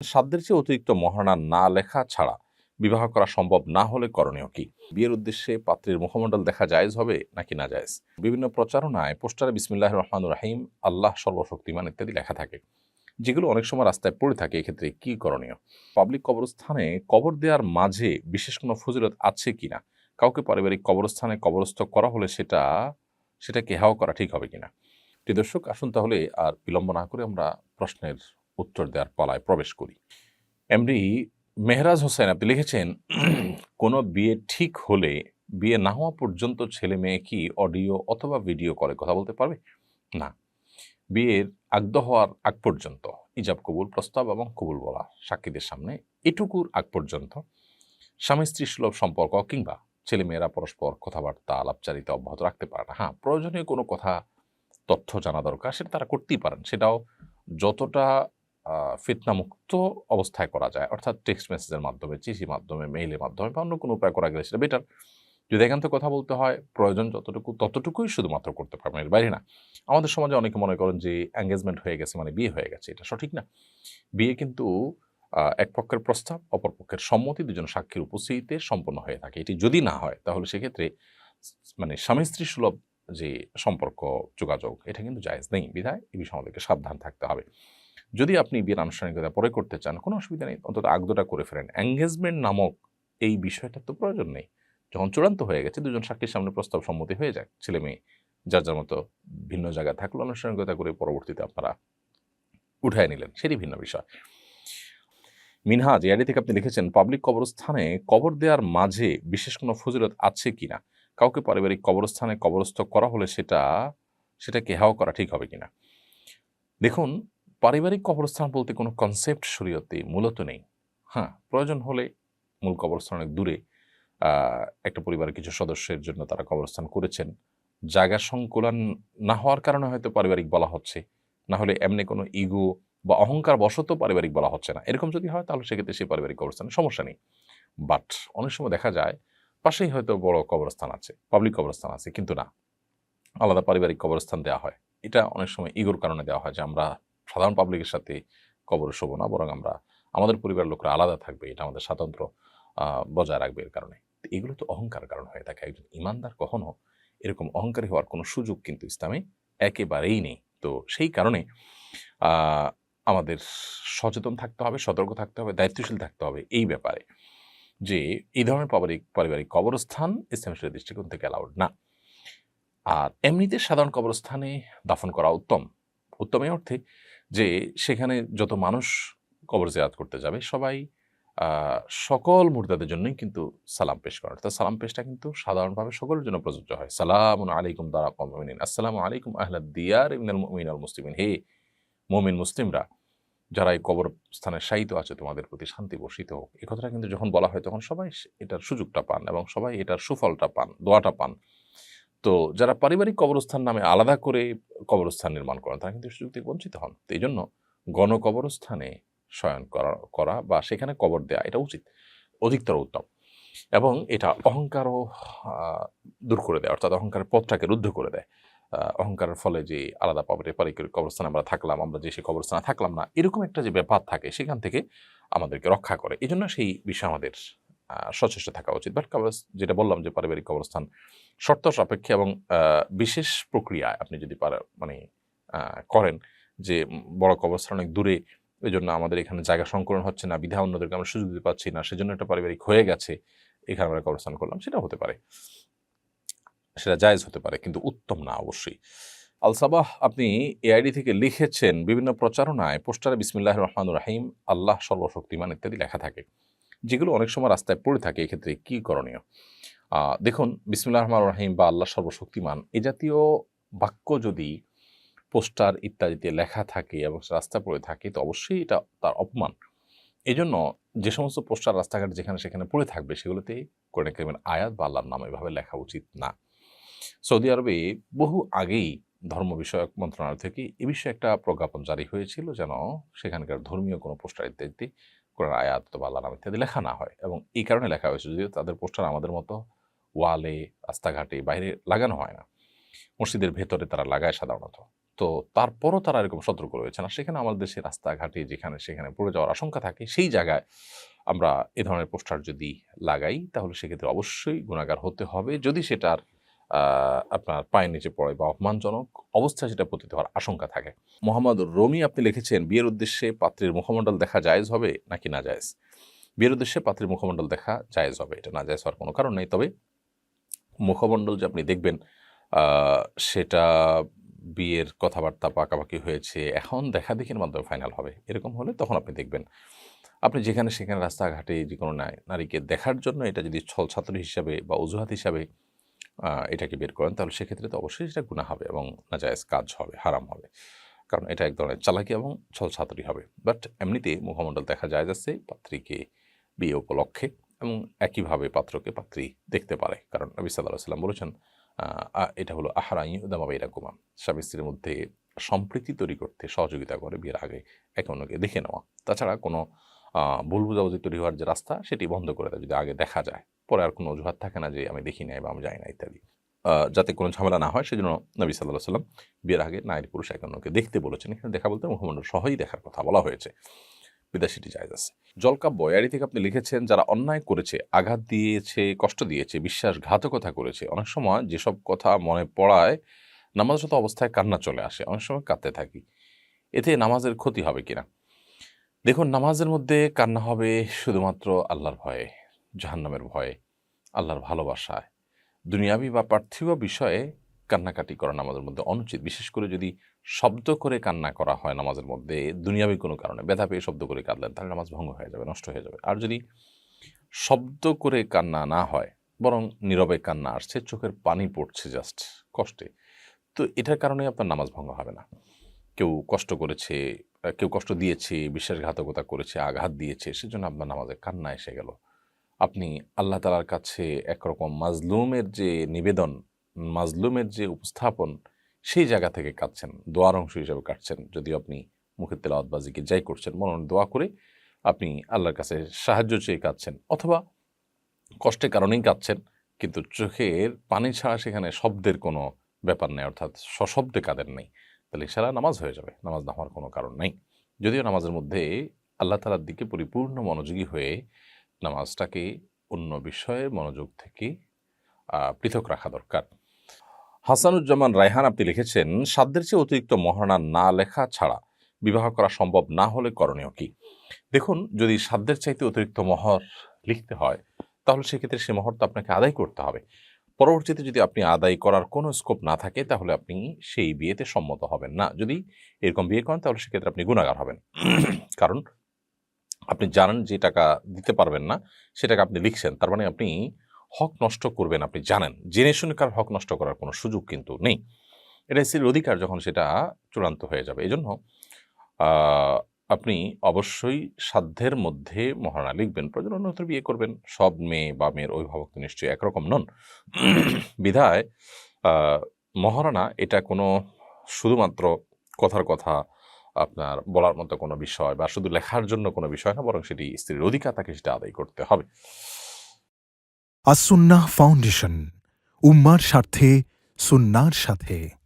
সাধ্যের চেয়ে অতিরিক্ত মহারণা না লেখা ছাড়া বিবাহ করা সম্ভব না হলে করণীয় কি? বিয়ের উদ্দেশ্যে পাত্রের মুখমণ্ডল দেখা জায়েজ হবে নাকি না জায়েজ? বিভিন্ন প্রচারণায়, পোস্টারে বিসমিল্লাহ রহমান রাহিম, আল্লাহ সর্বশক্তিমান ইত্যাদি লেখা থাকে, যেগুলো অনেক সময় রাস্তায় পড়ে থাকে, এক্ষেত্রে কি করণীয়? পাবলিক কবরস্থানে কবর দেওয়ার মাঝে বিশেষ কোনো ফজিলত আছে কি না? কাউকে পারিবারিক কবরস্থানে কবরস্থ করা হলে সেটা, সেটাকে হেও করা ঠিক হবে কিনা প্রিয় দর্শক, আসুন তাহলে আর বিলম্ব না করে আমরা প্রশ্নের উত্তর দেওয়ার পালায় প্রবেশ করি। এমডি মেহরাজ হোসেন, আপনি লিখেছেন, কোনো বিয়ে ঠিক হলে, বিয়ে না হওয়া পর্যন্ত ছেলে মেয়ে কি অডিও অথবা ভিডিও করে কথা বলতে পারবে? না। বিয়ের আগ্ধ হওয়ার আগ পর্যন্ত। ইজাব কবুল, প্রস্তাব এবং কবুল বলা সাক্ষীদের সামনে এটুকুর আগ পর্যন্ত। স্বামী স্ত্রী সুলভ সম্পর্ক কিংবা ছেলেমেয়েরা পরস্পর কথাবার্তা, আলাপচারিতা অব্যাহত রাখতে পারে না। হ্যাঁ প্রয়োজনীয় কোনো কথা, তথ্য জানা দরকার, সেটা তারা করতেই পারেন। সেটাও যতটা ফিতনামুক্ত অবস্থায় করা যায়। অর্থাৎ টেক্সট মেসেজের মাধ্যমে, চিঠির মাধ্যমে মেইলের মাধ্যমে বা অন্য কোনো উপায় করা গেলে সেটা বেটার যদি এখান থেকে কথা বলতে হয়, প্রয়োজন যতটুকু, ততটুকুই শুধুমাত্র করতে পারবেন, এর বাইরে না। আমাদের সমাজে অনেকে মনে করেন যে এঙ্গেজমেন্ট হয়ে গেছে মানে বিয়ে হয়ে গেছে, এটা সঠিক না। বিয়ে কিন্তু এক পক্ষের প্রস্তাব, অপর পক্ষের সম্মতি দুজন সাক্ষীর উপস্থিতিতে সম্পন্ন হয়ে থাকে। এটি যদি না হয়, তাহলে সেক্ষেত্রে মানে স্বামী স্ত্রী সুলভ যে সম্পর্ক, যোগাযোগ, এটা কিন্তু জায়েজ নেই। বিধায় এই বিষয়ে আমাদেরকে সাবধান থাকতে হবে। যদি আপনি বিয়ের আনুষ্ঠানিকতা পরে করতে চান, কোনো অসুবিধা নেই। অন্তত আগদোটা করে ফেলেন। এঙ্গেজমেন্ট নামক এই বিষয়টা তো প্রয়োজন নেই। যখন চূড়ান্ত হয়ে গেছে, দুজন সাক্ষীর সামনে প্রস্তাব সম্মতি হয়ে যায় ছেলে মেয়ে, যার যার মতো ভিন্ন জায়গায় থাকল, আনুষ্ঠানিকতা করে পরবর্তীতে আপনারা উঠায় নিলেন। সেটি ভিন্ন বিষয়। মিনহাজ এআডি থেকে আপনি লিখেছেন পাবলিক কবরস্থানে কবর দেওয়ার মাঝে বিশেষ কোনো ফজিলত আছে কিনা কাউকে পারিবারিক কবরস্থানে কবরস্থ করা হলে সেটা, সেটাকে হেও করা ঠিক হবে কিনা দেখুন পারিবারিক কবরস্থান বলতে কোনো কনসেপ্ট শরীয়তে মূলত নেই। হ্যাঁ প্রয়োজন হলে মূল কবরস্থান অনেক দূরে একটা পরিবারের কিছু সদস্যের জন্য তারা কবরস্থান করেছেন। জায়গা সংকুলন না হওয়ার কারণে হয়তো পারিবারিক বলা হচ্ছে, না হলে এমনি কোনো ইগো বা অহংকার বশত পারিবারিক বলা হচ্ছে না। এরকম যদি হয় তাহলে সেক্ষেত্রে সেই পারিবারিক কবরস্থানে সমস্যা নেই। বাট অনেক সময় দেখা যায় পাশেই হয়তো বড় কবরস্থান আছে পাবলিক কবরস্থান আছে, কিন্তু না। আলাদা পারিবারিক কবরস্থান দেওয়া হয়। এটা অনেক সময় ইগোর কারণে দেওয়া হয় যে আমরা সাধারণ পাবলিকের সাথে কবর শোবো না, বরং আমরা, আমাদের পরিবারের লোকরা আলাদা থাকবে, এটা আমাদের স্বাতন্ত্র বজায় রাখবে এর কারণে। এগুলো তো অহংকার কারণ হয়ে থাকে। একজন ইমানদার কখনো এরকম অহংকারী হওয়ার কোনো সুযোগ কিন্তু ইসলামে একেবারেই নেই। তো সেই কারণে আমাদের সচেতন থাকতে হবে, সতর্ক থাকতে হবে, দায়িত্বশীল থাকতে হবে এই ব্যাপারে যে, এই ধরনের পারিবারিক পারিবারিক কবরস্থান ইসলামের দৃষ্টিকোণ থেকে অ্যালাউড না। আর এমনিতে সাধারণ কবরস্থানে দাফন করা উত্তম। উত্তম এই অর্থে যে সেখানে যত মানুষ কবর জিয়ারত করতে যাবে, সবাই সকল মুর্দাদের জন্যই কিন্তু সালাম পেশ করে অর্থাৎ সালাম পেশটা কিন্তু সাধারণভাবে সকলের জন্য প্রযোজ্য হয়। সালাম আলাইকুম দারা কমিন আসসালামু আলাইকুম আহলাদ দিয়ার ইমিনাল মুমিনাল মুসলিমিন। হে মুমিন মুসলিমরা, যারা এই কবর স্থানে শায়িত আছে, তোমাদের প্রতি শান্তি বর্ষিত হোক। এই কথাটা কিন্তু যখন বলা হয়, তখন সবাই এটার সুযোগটা পান এবং সবাই এটার সুফলটা পান, দোয়াটা পান। তো যারা পারিবারিক কবরস্থান নামে আলাদা করে কবরস্থান নির্মাণ করেন, তারা কিন্তু সুযোগ থেকে বঞ্চিত হন। তো এই জন্য গণকবরস্থানে শয়ন করা করা বা সেখানে কবর দেয়া এটা উচিত, অধিকতর উত্তম। এবং এটা অহংকারও দূর করে দেয়, অর্থাৎ অহংকারের পথটাকে রুদ্ধ করে দেয়। অহংকারের ফলে যে আলাদা পাবে পারিবারিক কবরস্থানে আমরা থাকলাম, আমরা যে সেই কবরস্থানে থাকলাম না, এরকম একটা যে ব্যাপার থাকে, সেখান থেকে আমাদেরকে রক্ষা করে। এই জন্য সেই বিষয়ে আমাদের সচেষ্ট থাকা উচিত। বাট কবর যেটা বললাম যে পারিবারিক কবরস্থান শর্ত সাপেক্ষে এবং বিশেষ প্রক্রিয়ায় আপনি যদি মানে করেন যে বড় কবরস্থান অনেক দূরে ওই জন্য আমাদের এখানে জায়গা সংকলন হচ্ছে না, বিধা অন্যদেরকে আমরা সুযোগ দিতে পারছি না, সেজন্য একটা পারিবারিক হয়ে গেছে, এখানে আমরা কবরস্থান করলাম সেটা হতে পারে। সেটা জায়জ হতে পারে, কিন্তু উত্তম না অবশ্যই। আলসাবাহ আপনি এআইডি থেকে লিখেছেন বিভিন্ন প্রচারণায় পোস্টারে বিসমিল্লাহ রহমান রাহিম, আল্লাহ সর্বশক্তিমান ইত্যাদি লেখা থাকে। যেগুলো অনেক সময় রাস্তায় পড়ে থাকে এক্ষেত্রে, কি করণীয়? দেখুন বিসমিল্লাহ রহমান রাহিম বা আল্লাহ সর্বশক্তিমান, এ জাতীয় বাক্য যদি পোস্টার ইত্যাদিতে লেখা থাকে এবং রাস্তা পড়ে থাকে, তো অবশ্যই এটা তার অপমান। এই জন্য যে সমস্ত পোস্টার, রাস্তাঘাট যেখানে সেখানে পড়ে থাকবে, সেগুলোতে কোরআন কারিমের আয়াত বা আল্লাহর নাম এভাবে লেখা উচিত না। সৌদি আরবে বহু আগেই ধর্ম বিষয়ক মন্ত্রণালয় থেকে এ বিষয়ে একটা প্রজ্ঞাপন জারি হয়েছিল যেন সেখানকার ধর্মীয় কোনো পোস্টার ইত্যাদি কোরআন আয়াত বা আল্লাহ নাম ইত্যাদি লেখা না হয় এবং এই কারণে লেখা হয়েছে যদিও তাদের পোস্টার আমাদের মতো ওয়ালে, রাস্তাঘাটে, বাইরে লাগানো হয় না। মসজিদের ভেতরে তারা লাগায় সাধারণত। তো তারপরও তারা এরকম সতর্ক রয়েছে না। সেখানে আমাদের দেশে রাস্তাঘাটে যেখানে সেখানে পড়ে যাওয়ার আশঙ্কা থাকে, সেই জায়গায় আমরা এ ধরনের পোস্টার যদি লাগাই, তাহলে সেক্ষেত্রে অবশ্যই গুণাগার হতে হবে। যদি সেটার আপনার পায়ের নিচে পড়ে বা অপমানজনক অবস্থায় সেটা পতিত হওয়ার আশঙ্কা থাকে। মোহাম্মদ রমি আপনি লিখেছেন, বিয়ের উদ্দেশ্যে পাত্রের মুখমণ্ডল দেখা জায়েজ হবে নাকি না জায়েজ? বিয়ের উদ্দেশ্যে পাত্রের মুখমণ্ডল দেখা জায়েজ হবে, এটা না জায়েজ হওয়ার কোনো কারণ নেই। তবে মুখমণ্ডল যে আপনি দেখবেন সেটা বিয়ের কথাবার্তা পাকাপাকি হয়েছে, এখন দেখা দেখির মাধ্যমে ফাইনাল হবে, এরকম হলে তখন আপনি দেখবেন। আপনি যেখানে সেখানে রাস্তাঘাটে যে কোনো নারী- নারীকে দেখার জন্য এটা যদি ছল ছাত্র হিসাবে বা অজুহাত হিসাবে এটাকে বের করেন, তাহলে সেক্ষেত্রে তো অবশ্যই সেটা গুণা হবে এবং নাজায়েজ কাজ হবে, হারাম হবে। কারণ এটা এক ধরনের চালাকি এবং ছল ছাত্রী হবে। বাট এমনিতে মুখমণ্ডল দেখা যায় যাচ্ছে পাত্রীকে বিয়ে উপলক্ষে এবং একইভাবে পাত্রকে পাত্রী দেখতে পারে। কারণ নবী সাল্লাহ সাল্লাম বলেছেন এটা হলো আহারাই উদামাবাইরা কুমা। স্বামী স্ত্রীর মধ্যে সম্প্রীতি তৈরি করতে সহযোগিতা করে বিয়ের আগে একে অন্যকে দেখে নেওয়া। তাছাড়া কোনো ভুল বুঝাবুঝি তৈরি হওয়ার যে রাস্তা, সেটি বন্ধ করে দেয় যদি আগে দেখা যায়। পরে আর কোনো অজুহাত থাকে না যে আমি দেখি নাই বা আমি যাই না ইত্যাদি। যাতে কোনো ঝামেলা না হয়, সেজন্য নবী সাল্লাহ সাল্লাম বিয়ের আগে নারী পুরুষ একে অন্যকে দেখতে বলেছেন। এখানে দেখা বলতে মুখমণ্ডল সহই দেখার কথা বলা হয়েছে। বিদেশিটি জায়জ আছে। জলকা বয়ারি থেকে আপনি লিখেছেন, যারা অন্যায় করেছে, আঘাত দিয়েছে, কষ্ট দিয়েছে, বিশ্বাসঘাতকতা করেছে, অনেক সময় যেসব কথা মনে পড়ায়, নামাজরত অবস্থায় কান্না চলে আসে, অনেক সময় কাঁদতে থাকি। এতে নামাজের ক্ষতি হবে কিনা? দেখুন, নামাজের মধ্যে কান্না হবে শুধুমাত্র আল্লাহর ভয়ে, জাহান্নামের ভয়ে, আল্লাহর ভালোবাসায়। দুনিয়াবি বা পার্থিব বিষয়ে কান্নাকাটি করা নামাজের মধ্যে অনুচিত। বিশেষ করে যদি শব্দ করে কান্না করা হয় নামাজের মধ্যে, দুনিয়াবি কোনো কারণে ব্যথা পেয়ে শব্দ করে কাঁদলেন, তাহলে নামাজ ভঙ্গ হয়ে যাবে, নষ্ট হয়ে যাবে। আর যদি শব্দ করে কান্না না হয়, বরং নীরবে কান্না আসছে, চোখের পানি পড়ছে জাস্ট কষ্টে, তো এটার কারণে আপনার নামাজ ভঙ্গ হবে না। কেউ কষ্ট করেছে কেউ কষ্ট দিয়েছে, বিশ্বাসঘাতকতা করেছে, আঘাত দিয়েছে, সেজন্য আপনার নামাজে কান্না এসে গেল। আপনি আল্লাহ তালার কাছে একরকম মাজলুমের যে নিবেদন, মাজলুমের যে উপস্থাপন, সেই জায়গা থেকে কাটছেন, দোয়ার অংশ হিসেবে কাটছেন। যদি আপনি মুখের তেলাওয়াতবাজিকে যাই করছেন মনন দোয়া করে আপনি আল্লাহর কাছে সাহায্য চেয়ে কাঁদছেন অথবা কষ্টের কারণেই কাঁদছেন, কিন্তু চোখের পানি ছাড়া সেখানে শব্দের কোনো ব্যাপার নেই, অর্থাৎ সশব্দে কাঁদেন নেই। তাহলে সারা নামাজ হয়ে যাবে। নামাজ না হওয়ার কোনো কারণ নেই। যদিও নামাজের মধ্যে আল্লাহ তালার দিকে পরিপূর্ণ মনোযোগী হয়ে নামাজটাকে অন্য বিষয়ে মনোযোগ থেকে পৃথক রাখা দরকার। হাসানুজ্জামান রায়হান আপনি লিখেছেন, সাধ্যের চেয়ে অতিরিক্ত মহারণা না লেখা ছাড়া বিবাহ করা সম্ভব না হলে করণীয় কি? দেখুন, যদি সাধ্যের চাইতে অতিরিক্ত মহর লিখতে হয়, তাহলে সেক্ষেত্রে সে মহর তো আপনাকে আদায় করতে হবে। পরবর্তীতে যদি আপনি আদায় করার কোনো স্কোপ না থাকে, তাহলে আপনি সেই বিয়েতে সম্মত হবেন না। যদি এরকম বিয়ে করেন, তাহলে সেক্ষেত্রে আপনি গুণাগার হবেন। কারণ আপনি জানেন যে টাকা দিতে পারবেন না সেটাকে আপনি লিখছেন, তার মানে আপনি হক নষ্ট করবেন, আপনি জানেন। জেনে শুনে কার হক নষ্ট করার কোনো সুযোগ কিন্তু নেই। এটা স্ত্রীর অধিকার যখন সেটা চূড়ান্ত হয়ে যাবে। এই জন্য আপনি অবশ্যই সাধ্যের মধ্যে মহারণা লিখবেন প্রয়োজন অন্যত্র বিয়ে করবেন। সব মেয়ে বা মেয়ের অভিভাবক তো নিশ্চয়ই একরকম নন। বিধায় আহ, মহারণা এটা কোনো শুধুমাত্র কথার কথা আপনার বলার মতো কোনো বিষয় বা শুধু লেখার জন্য কোনো বিষয় না বরং সেটি স্ত্রীর অধিকার তাকে সেটা আদায় করতে হবে। আসুন্নাহ ফাউন্ডেশন উম্মার স্বার্থে সুন্নার সাথে।